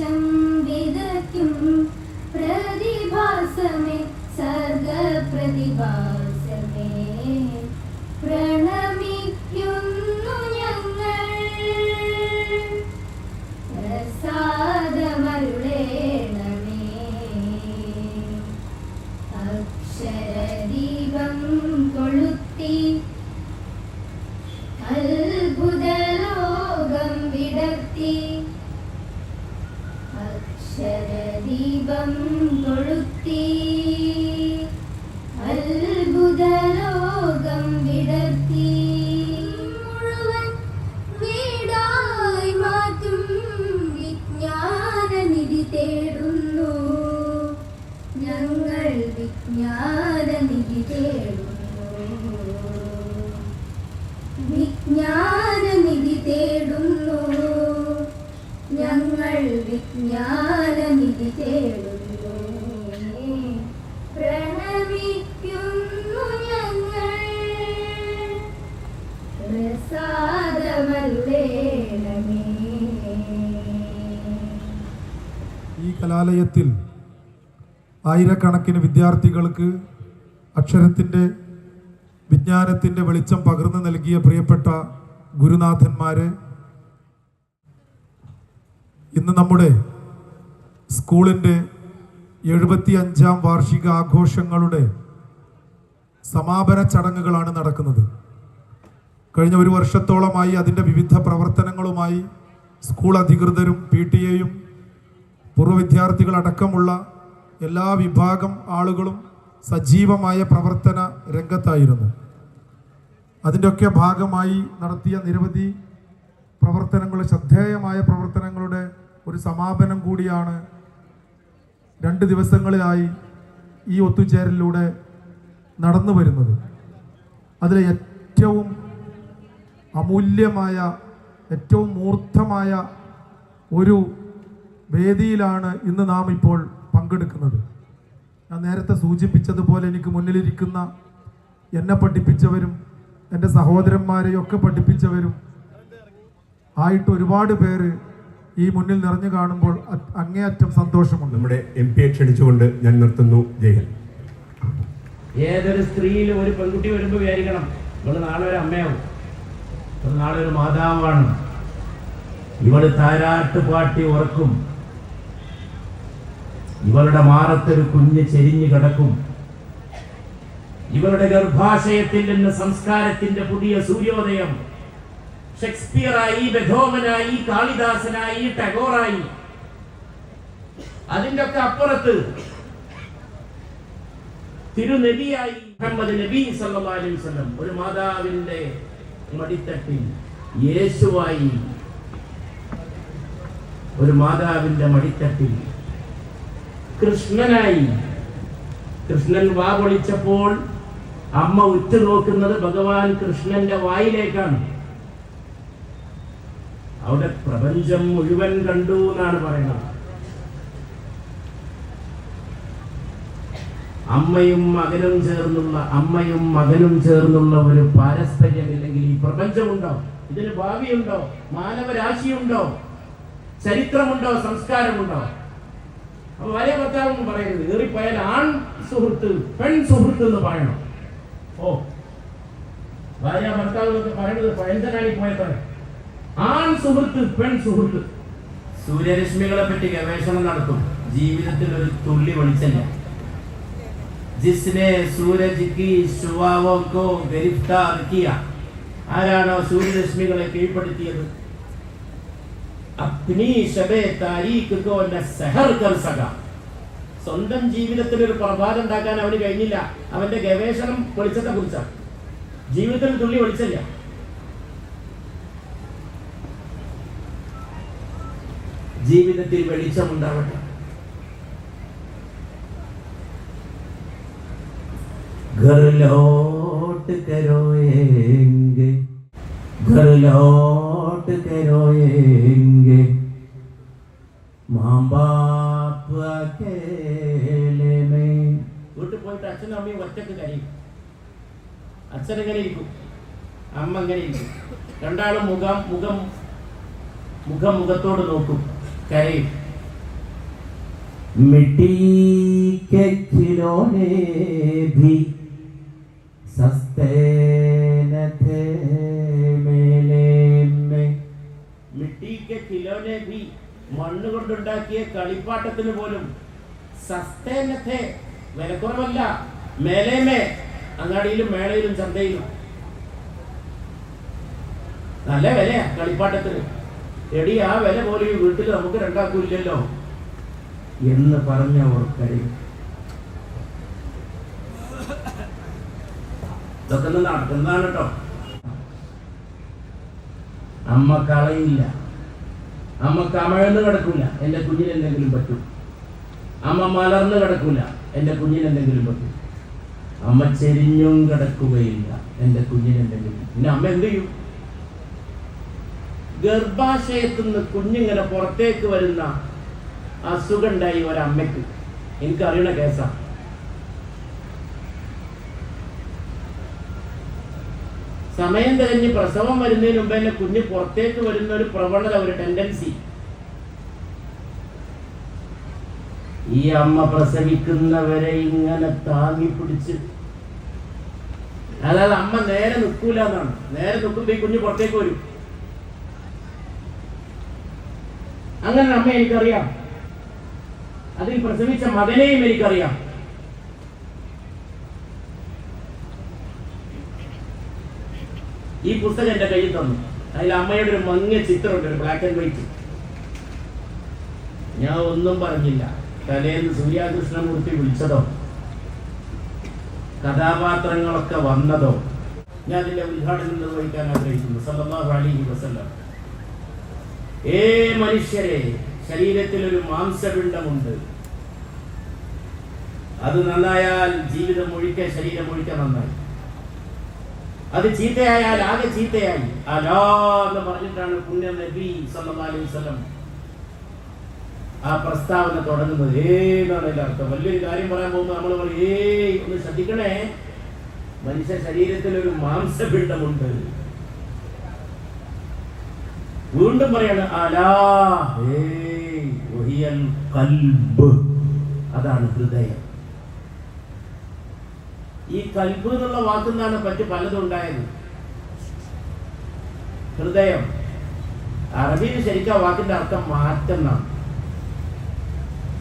വെളിച്ചം വിതയ്ക്കും പ്രതിഭാസമേ സർഗ പ്രതിഭാസമേ പ്രണമിക്കുന്നു ഞങ്ങൾ പ്രസാദമരുളേണമേ. അക്ഷരദീപം കൊളുത്തി അത്ഭുതലോകം വിടർത്തി അക്ഷരദീപം കൊളുത്തി അത്ഭുതലോകം വിടർത്തി. വിജ്ഞാനനിധി തേടുന്നു. വിജ്ഞാനനിധി തേടുന്നു. തേടുന്നു. പ്രണമിക്കുന്നു ഞങ്ങൾ. ഈ കലാലയത്തിൽ ആയിരക്കണക്കിന് വിദ്യാർത്ഥികൾക്ക് അക്ഷരത്തിന്റെ വിജ്ഞാനത്തിന്റെ വെളിച്ചം പകർന്നു നൽകിയ പ്രിയപ്പെട്ട ഗുരുനാഥന്മാരെ ഇന്ന് നമ്മുടെ സ്കൂളിന്റെ എഴുപത്തി അഞ്ചാം വാർഷിക ആഘോഷങ്ങളുടെ സമാപന ചടങ്ങുകളാണ് നടക്കുന്നത്. കഴിഞ്ഞ ഒരു വർഷത്തോളമായി അതിന്റെ വിവിധ പ്രവർത്തനങ്ങളുമായി സ്കൂൾ അധികൃതരും പി ടി എയും പൂർവ വിദ്യാർത്ഥികളടക്കമുള്ള എല്ലാ വിഭാഗം ആളുകളും സജീവമായ പ്രവർത്തന രംഗത്തായിരുന്നു. അതിന്റെയൊക്കെ ഭാഗമായി നടത്തിയ നിരവധി പ്രവർത്തനങ്ങൾ ശ്രദ്ധേയമായ പ്രവർത്തനങ്ങളുടെ ഒരു സമാപനം കൂടിയാണ്. രണ്ട് ദിവസങ്ങളിലായി ഈ ഒത്തുചേരലിലൂടെ നടന്നു വരുന്നത്. അതിലെ ഏറ്റവും അമൂല്യമായ ഏറ്റവും മൂർത്തമായ ഒരു വേദിയിലാണ് ഇന്ന് നാം ഇപ്പോൾ പങ്കെടുക്കുന്നത്. ഞാൻ നേരത്തെ സൂചിപ്പിച്ചതുപോലെ എനിക്ക് മുന്നിലിരിക്കുന്ന എന്നെ പഠിപ്പിച്ചവരും എന്റെ സഹോദരന്മാരെയൊക്കെ പഠിപ്പിച്ചവരും ആയിട്ട് ഒരുപാട് പേര് ഈ മുന്നിൽ നിറഞ്ഞു കാണുമ്പോൾ അങ്ങേയറ്റം സന്തോഷമുണ്ട്. നമ്മുടെ എം പിയെ ക്ഷണിച്ചുകൊണ്ട് ഞാൻ നിർത്തുന്നു. ജയൻ ഏതൊരു സ്ത്രീയിലും ഒരു പെൺകുട്ടി വരുമ്പോൾ വിചാരിക്കണം ഇവൾ നാളെ ഒരു അമ്മയാവും. ഇവൾ നാളെ ഒരു മാതാവാണ്. ഇവൾ താരാട്ട് പാട്ടി ഉറക്കും. ഇവളുടെ മാറത്തൊരു കുഞ്ഞ് ചെരിഞ്ഞു കിടക്കും. ഇവളുടെ ഗർഭാശയത്തിൽ നിന്ന് സംസ്കാരത്തിന്റെ പുതിയ സൂര്യോദയം ഷേക്സ്പിയറായി ബെഥോവനായി കാളിദാസനായി ടഗോറായി. അതിന്റെ ഒക്കെ അപ്പുറത്ത് തിരുനബിയായി മുഹമ്മദ് നബി സല്ലല്ലാഹു വസല്ലം ഒരു മാതാവിന്റെ മടിത്തട്ടിൽ യേശുവായി. ഒരു മാതാവിന്റെ മടിത്തട്ടിൽ കൃഷ്ണനായി. കൃഷ്ണൻ വാ പൊളിച്ചപ്പോൾ അമ്മ ഉറ്റുനോക്കുന്നത് ഭഗവാൻ കൃഷ്ണന്റെ വായിലേക്കാണ്. അവിടെ പ്രപഞ്ചം മുഴുവൻ കണ്ടു എന്നാണ് പറയുന്നത്. അമ്മയും മകനും ചേർന്നുള്ള അമ്മയും മകനും ചേർന്നുള്ള ഒരു പാരസ്പര്യമില്ലെങ്കിൽ ഈ പ്രപഞ്ചമുണ്ടോ? ഇതിന് ഭാവിയുണ്ടോ? മാനവരാശിയുണ്ടോ? ചരിത്രമുണ്ടോ? സംസ്കാരമുണ്ടോ? അപ്പൊ വലിയ എന്ന് പറയരുത്. ഏറിപ്പോയാൽ ആൺ സുഹൃത്ത് പെൺ സുഹൃത്ത് എന്ന് പറയണം. ഓ ഭാര്യ ഭർത്താവ് എന്നൊക്കെ പറയുന്നത് പഴഞ്ചനായി പോയതാണ് ആൺ സുഹൃത്ത് പെൺ സുഹൃത്ത് സൂര്യരശ്മികളെ പറ്റി ഗവേഷണം നടത്തും. ജീവിതത്തിൽ ഒരു തുള്ളി വെളിച്ചല്ല ജിസ്നെ സൂരജ് കി ശുവാവോക്കോ ആരാണോ സൂര്യരശ്മികളെ കീഴ്പ്പെടുത്തിയത്? അഗ്നി ശബേ താരീഖ് കോ ന സഹർ കർ സക സ്വന്തം ജീവിതത്തിൽ ഒരു പ്രഭാതം ഉണ്ടാക്കാൻ അവന് കഴിഞ്ഞില്ല. അവന്റെ ഗവേഷണം വെളിച്ചത്തെ കുറിച്ചാണ് ജീവിതത്തിൽ തുള്ളി വെളിച്ചല്ല ജീവിതത്തിൽ വെളിച്ചമുണ്ടാവട്ടെ घर लौट कर रोएंगे घर लौट कर रोएंगे माँ बाप अकेले में വീട്ടിൽ പോയിട്ട് അച്ഛനും അമ്മയും ഒറ്റക്ക് കരയും അച്ഛൻ എങ്ങനെ ഇരിക്കും അമ്മ എങ്ങനെ ഇരിക്കും രണ്ടാളും മുഖം മുഖം മുഖം മുഖത്തോട് നോക്കും കരയും मिट्टी के खिलौने भी सस्ते न थे मेले में മിട്ടി കെ ഖിലോനെ ഭി മണ്ണ് കൊണ്ടുണ്ടാക്കിയ കളിപ്പാട്ടത്തിന് പോലും സസ്തേനത്തെ വിലക്കുറവല്ല മേലേമേ അങ്ങാടിയിലും മേളയിലും ചന്തയിലും നല്ല വിലയാ കളിപ്പാട്ടത്തിന് എടി ആ വില പോലെ ഈ വീട്ടിൽ നമുക്ക് രണ്ടാക്കൂല്ലോ എന്ന് പറഞ്ഞവർ ഓർക്കരി ഇതൊക്കെ നടക്കുന്നതാണ് കേട്ടോ. അമ്മ കളയില്ല. അമ്മ കമഴ്ന്ന് കിടക്കൂല. എന്റെ കുഞ്ഞിന് എന്തെങ്കിലും പറ്റും. അമ്മ മലർന്ന് കിടക്കൂല. എന്റെ കുഞ്ഞിന് എന്തെങ്കിലും പറ്റും. അമ്മ ചെരിഞ്ഞും കിടക്കുകയില്ല. എന്റെ കുഞ്ഞിന് എന്തെങ്കിലും. പിന്നെ അമ്മ എന്ത് ചെയ്യും? ഗർഭാശയത്തു നിന്ന് കുഞ്ഞിങ്ങനെ പുറത്തേക്ക് വരുന്ന അസുഖം ഉണ്ടായി ഒരമ്മയ്ക്ക്. എനിക്കറിയണ കേസാണ് സമയം തിരഞ്ഞ് പ്രസവം വരുന്നതിന് മുമ്പ് തന്നെ കുഞ്ഞ് പുറത്തേക്ക് വരുന്ന ഒരു പ്രവണത ഒരു ടെൻഡൻസി ഈ അമ്മ പ്രസവിക്കുന്നവരെ ഇങ്ങനെ താങ്ങി പിടിച്ച്. അതായത് അമ്മ നേരെ നിൽക്കൂല എന്നാണ്. നേരെ നിൽക്കുമ്പോ ഈ കുഞ്ഞ് പുറത്തേക്ക് വരും. അങ്ങനെ അമ്മ എനിക്കറിയാം. അതിൽ പ്രസവിച്ച മകനെയും എനിക്കറിയാം. ഈ പുസ്തകം എന്റെ കയ്യിൽ തന്നു. അതിൽ അമ്മയുടെ ഒരു മങ്ങിയ ചിത്രമുണ്ട് ഒരു ബ്ലാക്ക് ആൻഡ് വൈറ്റ് ഞാൻ ഒന്നും പറഞ്ഞില്ല. തലേന്ന് സൂര്യാകൃഷ്ണമൂർത്തി വിളിച്ചതോ? കഥാപാത്രങ്ങളൊക്കെ വന്നതോ? ഞാൻ അതിന്റെ ഉദ്ഘാടനം നിർവഹിക്കാൻ ആഗ്രഹിക്കുന്നു. സല്ലല്ലാഹു അലി വസല്ലം. ഏ മനുഷ്യരെ ശരീരത്തിൽ ഒരു മാംസപിണ്ഡമുണ്ട്. അത് നന്നായാൽ ജീവിതം ഒഴിക്കെ ശരീരം ഒഴിക്കെ നന്നായി. അത് ചീത്തയായാൽ ആകെ ചീത്തയായി. അലാ എന്ന് പറഞ്ഞിട്ടാണ് പുണ്യ നബി സല്ലല്ലാഹു വസല്ലം ആ പ്രസ്താവന തുടങ്ങുന്നത്. ഏതാണ് അതിന്റെ അർത്ഥം. വലിയൊരു കാര്യം പറയാൻ പോകുമ്പോൾ നമ്മൾ പറയും ഏയ് ഒന്ന് ശ്രദ്ധിക്കണേ. മനുഷ്യ ശരീരത്തിൽ ഒരു മാംസപിണ്ഡമുണ്ട്. വീണ്ടും പറയാണ് അലാ കൽബ്. അതാണ് ഹൃദയം. ഈ കൽബ് എന്നുള്ള വാക്കിൽ പറ്റി പലതും ഉണ്ടായത്? ഹൃദയം. അറബിയിൽ ശരിക്കും ആ വാക്കിന്റെ അർത്ഥം മാറ്റം എന്നാണ്.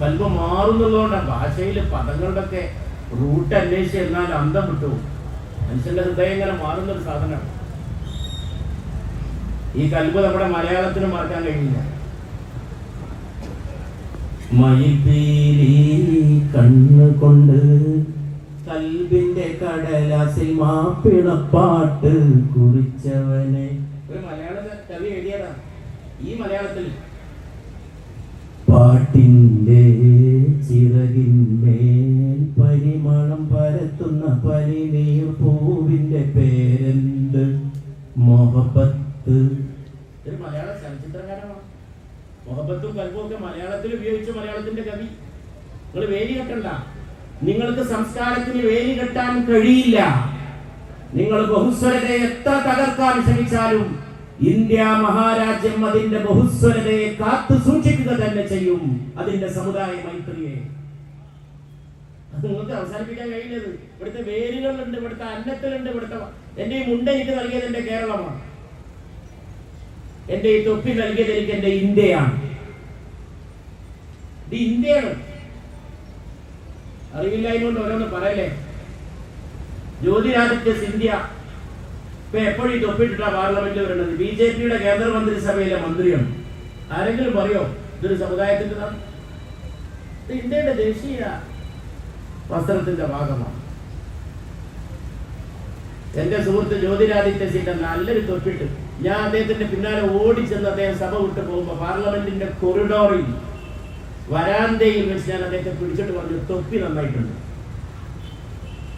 കൽബ് മാറുന്നുള്ളതുകൊണ്ടാണ്. ഭാഷയിൽ പദങ്ങളുടെ ഒക്കെ റൂട്ട് അന്വേഷിച്ച് എന്നാൽ അന്തം വിട്ടു മനുഷ്യന്റെ ഹൃദയം ഇങ്ങനെ മാറുന്ന ഒരു സാധനമാണ്. ഈ കൽബ് നമ്മുടെ മലയാളത്തിന് മറക്കാൻ കഴിയില്ല. മയിൽപീലി കണ്ണുകൊണ്ട് കൽബിന്റെ കടലാസിൽ മാപ്പിളപ്പാട്ട് കുറിച്ചവനെ. ഒരു മലയാള കവി എഴുതിയതാണ് ഈ മലയാളത്തിൽ പാട്ടിന്റെ ചിറകിന്റെ പരിമളം പരത്തുന്ന പരിനീർ പൂവിന്റെ പേരെന്ത് മൊഹബത്ത് ഒരു മലയാള ചലച്ചിത്രകാരനാണ്. മുഹബത്തും കൽബും ഒക്കെ മലയാളത്തിൽ ഉപയോഗിച്ച മലയാളത്തിന്റെ കവി. നിങ്ങൾ വേലി കെട്ടണ്ട. നിങ്ങൾക്ക് സംസ്കാരത്തിന് വേലി കെട്ടാൻ കഴിയില്ല. നിങ്ങൾ ബഹുസ്വരതയെ എത്ര തകർക്കാൻ ശ്രമിച്ചാലും ഇന്ത്യ മഹാരാജ്യം അതിന്റെ ബഹുസ്വരതയെ കാത്തു സൂക്ഷിക്കുക തന്നെ ചെയ്യും. അതിന്റെ സമുദായ മൈത്രിയെ. നിങ്ങൾക്ക് അവസാനിപ്പിക്കാൻ കഴിയില്ലത് ഇവിടുത്തെ വേരുകളുണ്ട് ഇവിടുത്തെ അന്നത്തിലുണ്ട് ഇവിടുത്തെ എന്റെ ഈ മുണ്ട എനിക്ക് നൽകിയത് എന്റെ കേരളമാണ്. എന്റെ ഈ തൊപ്പി നൽകിയത് എനിക്ക് എന്റെ ഇന്ത്യയാണ്. ഇത് ഇന്ത്യയാണ്. അറിവില്ലായ്മ കൊണ്ട് ഓരോന്ന് പറയല്ലേ? ജ്യോതിരാദിത്യ സിന്ധ്യ ഇപ്പൊ എപ്പോഴും ഈ തൊപ്പിട്ടിട്ടാ പാർലമെന്റിൽ വരുന്നത്. ബി ജെ പിയുടെ കേന്ദ്രമന്ത്രിസഭയിലെ മന്ത്രിയാണ്. ആരെങ്കിലും പറയോ? ഇതൊരു സമുദായത്തിന്റെ ഇന്ത്യയുടെ ദേശീയ വസ്ത്രത്തിന്റെ ഭാഗമാണ്. എന്റെ സുഹൃത്ത് ജ്യോതിരാദിത്യ സിന്റെ നല്ലൊരു തൊപ്പിട്ട്. ഞാൻ അദ്ദേഹത്തിന്റെ പിന്നാലെ ഓടിച്ചെന്ന് അദ്ദേഹം സഭ വിട്ടു പോകുമ്പോ പാർലമെന്റിന്റെ കൊറിഡോറിൽ വരാന്തയിൽ വെച്ച് ഞാൻ അദ്ദേഹത്തെ പിടിച്ചിട്ട് പറഞ്ഞു തൊപ്പി നന്നായിട്ടുണ്ട്.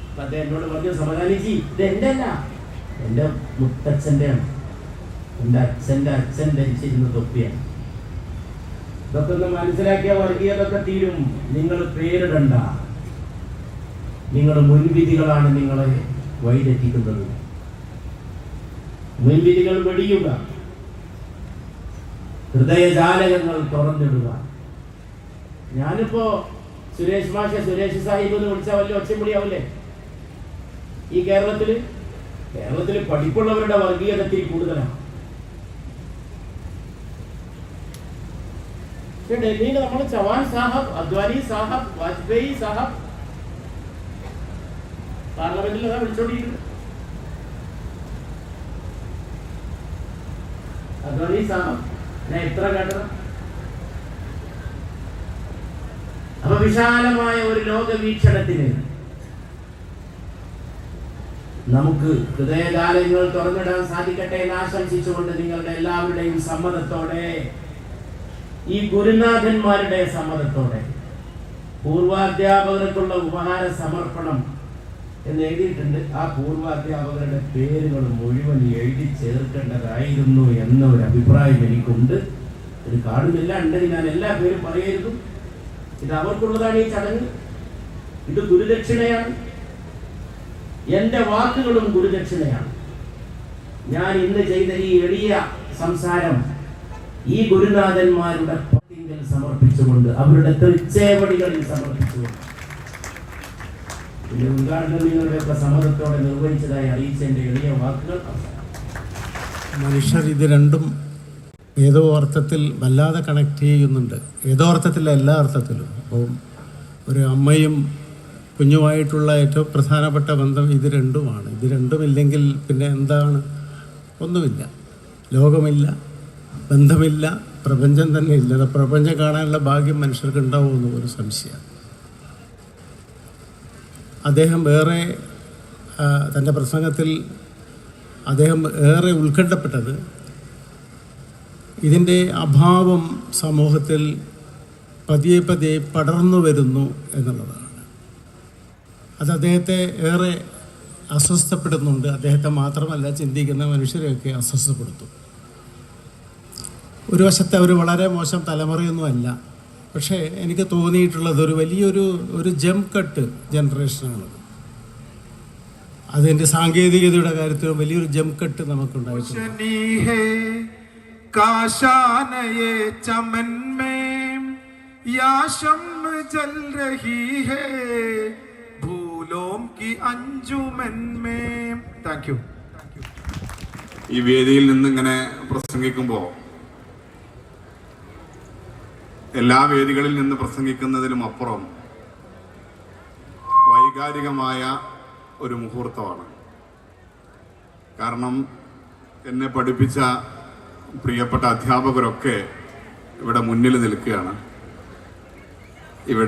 അപ്പൊ അദ്ദേഹം എന്നോട് പറഞ്ഞു സമകാലിച്ചി ഇത് എന്റെ അല്ല എന്റെ മുത്തച്ഛന്റെ ആണ് എന്റെ അച്ഛന്റെ അച്ഛൻ ധരിച്ചിരുന്ന തൊപ്പിയാണ്. ഇതൊക്കെ ഒന്ന് മനസ്സിലാക്കിയ വർഗീയതൊക്കെ തീരും. നിങ്ങൾ പേരിടണ്ട. നിങ്ങളുടെ മുൻവിധികളാണ് നിങ്ങളെ വഴിതെറ്റിക്കുന്നത് മുൻവിധികൾ വെടിയുക. ഹൃദയജാലകങ്ങൾ തുറന്നിടുക. ഞാനിപ്പോ സുരേഷ് മാഷ സുരേഷ് സാഹിബ് എന്ന് വിളിച്ചാൽ വലിയ ഒച്ചമുടിയാവില്ലേ ഈ കേരളത്തിൽ? കേരളത്തിൽ പഠിപ്പുള്ളവരുടെ വർഗീയത ഇത്തിരി കൂടുതലാണ്. ഡൽഹിയിൽ നമ്മൾ ചവാൻ സാഹബ് അദ്വാനി സാഹബ് വാജ്പേയി സാഹബ് പാർലമെന്റിൽ അതാ വിളിച്ചോണ്ടിരിക്കുന്നത് അതാണ് ഈ സാമം ഞാൻ എത്ര കേട്ടത് അപ്പൊ വിശാലമായ ഒരു ലോകവീക്ഷണത്തിന് നമുക്ക് ഹൃദയകാലങ്ങൾ തുറന്നിടാൻ സാധിക്കട്ടെ എന്ന് ആശംസിച്ചുകൊണ്ട് നിങ്ങളുടെ എല്ലാവരുടെയും സമ്മതത്തോടെ ഈ ഗുരുനാഥന്മാരുടെ സമ്മതത്തോടെ പൂർവാധ്യാപകർക്കുള്ള ഉപഹാര സമർപ്പണം എന്ന് എഴുതിയിട്ടുണ്ട്. ആ പൂർവാധ്യാപകരുടെ പേരുകൾ മുഴുവൻ എഴുതി ചേർക്കേണ്ടതായിരുന്നു എന്ന ഒരു അഭിപ്രായം എനിക്കുണ്ട്. ഇത് കാണുന്നില്ല ഉണ്ടെങ്കിൽ ഞാൻ എല്ലാ പേരും പറയായിരുന്നു ഇത് അവർക്കുള്ളതാണ് ഈ ചടങ്ങ്. ഇത് ഗുരുദക്ഷിണയാണ്. എന്റെ വാക്കുകളും ഗുരുദക്ഷിണയാണ്. ഞാൻ ഇന്ന് ചെയ്ത ഈ എളിയ സംസാരം ഈ ഗുരുനാഥന്മാരുടെ സമർപ്പിച്ചുകൊണ്ട് അവരുടെ തൃച്ചേവടികളിൽ സമർപ്പിച്ചുകൊണ്ട് ഇതിന്റെ ഉദ്ഘാടനം നിങ്ങളുടെയൊക്കെ സമ്മതത്തോടെ നിർവഹിച്ചതായി അറിയിച്ച എളിയ വാക്കുകൾ മനുഷ്യർ ഇത് രണ്ടും ഏതോ അർത്ഥത്തിൽ വല്ലാതെ കണക്ട് ചെയ്യുന്നുണ്ട്. ഏതോ അർത്ഥത്തില്ല എല്ലാ അർത്ഥത്തിലും. അപ്പോൾ ഒരു അമ്മയും കുഞ്ഞുമായിട്ടുള്ള ഏറ്റവും പ്രധാനപ്പെട്ട ബന്ധം ഇത് രണ്ടുമാണ്. ഇത് രണ്ടുമില്ലെങ്കിൽ പിന്നെ എന്താണ്? ഒന്നുമില്ല. ലോകമില്ല ബന്ധമില്ല പ്രപഞ്ചം തന്നെ ഇല്ല. പ്രപഞ്ചം കാണാനുള്ള ഭാഗ്യം മനുഷ്യർക്ക് ഉണ്ടാവുമെന്ന് ഒരു സംശയം. അദ്ദേഹം ആ, തന്റെ പ്രസംഗത്തിൽ അദ്ദേഹം ഏറെ ഉത്കണ്ഠപ്പെട്ടത് ഇതിന്റെ അഭാവം സമൂഹത്തിൽ പതിയെ പതിയെ പടർന്നു വരുന്നു എന്നുള്ളതാണ്. അത് അദ്ദേഹത്തെ ഏറെ അസ്വസ്ഥപ്പെടുന്നുണ്ട്. അദ്ദേഹത്തെ മാത്രമല്ല ചിന്തിക്കുന്ന മനുഷ്യരെയൊക്കെ അസ്വസ്ഥപ്പെടുത്തും. ഒരു വശത്തെ അവർ വളരെ മോശം തലമുറയൊന്നുമല്ല. പക്ഷേ എനിക്ക് തോന്നിയിട്ടുള്ളത് ഒരു വലിയൊരു ഒരു ജം കട്ട് ജനറേഷനുകൾ അതിന്റെ സാങ്കേതികതയുടെ കാര്യത്തിൽ വലിയൊരു ജം കട്ട് നമുക്കുണ്ടായിട്ടുണ്ട്. ഭൂലോം കി ഈ വേദിയിൽ നിന്ന് ഇങ്ങനെ പ്രസംഗിക്കുമ്പോൾ എല്ലാ വേദികളിൽ നിന്ന് പ്രസംഗിക്കുന്നതിലും അപ്പുറം വൈകാരികമായ ഒരു മുഹൂർത്തമാണ്. കാരണം എന്നെ പഠിപ്പിച്ച പ്രിയപ്പെട്ട അധ്യാപകരൊക്കെ ഇവിടെ മുന്നിൽ നിൽക്കുകയാണ്. ഇവിടെ